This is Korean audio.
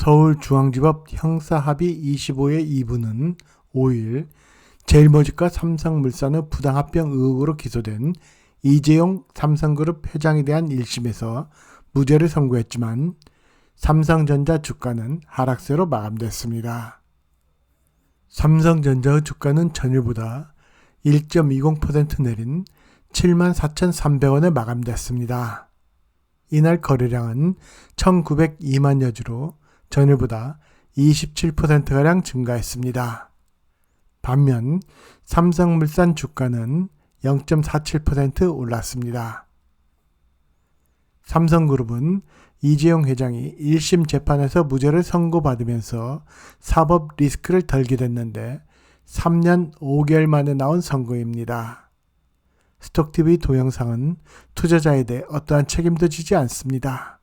서울중앙지법 형사합의 25의 2부는 5일 제일모직과 삼성물산의 부당합병 의혹으로 기소된 이재용 삼성그룹 회장에 대한 1심에서 무죄를 선고했지만 삼성전자 주가는 하락세로 마감됐습니다. 삼성전자의 주가는 전일보다 1.20% 내린 74,300원에 마감됐습니다. 이날 거래량은 1,902만여 주로 전일보다 27%가량 증가했습니다. 반면 삼성물산 주가는 0.47% 올랐습니다. 삼성그룹은 이재용 회장이 1심 재판에서 무죄를 선고받으면서 사법 리스크를 덜게 됐는데 3년 5개월 만에 나온 선고입니다. 스톡TV 동영상은 투자자에 대해 어떠한 책임도 지지 않습니다.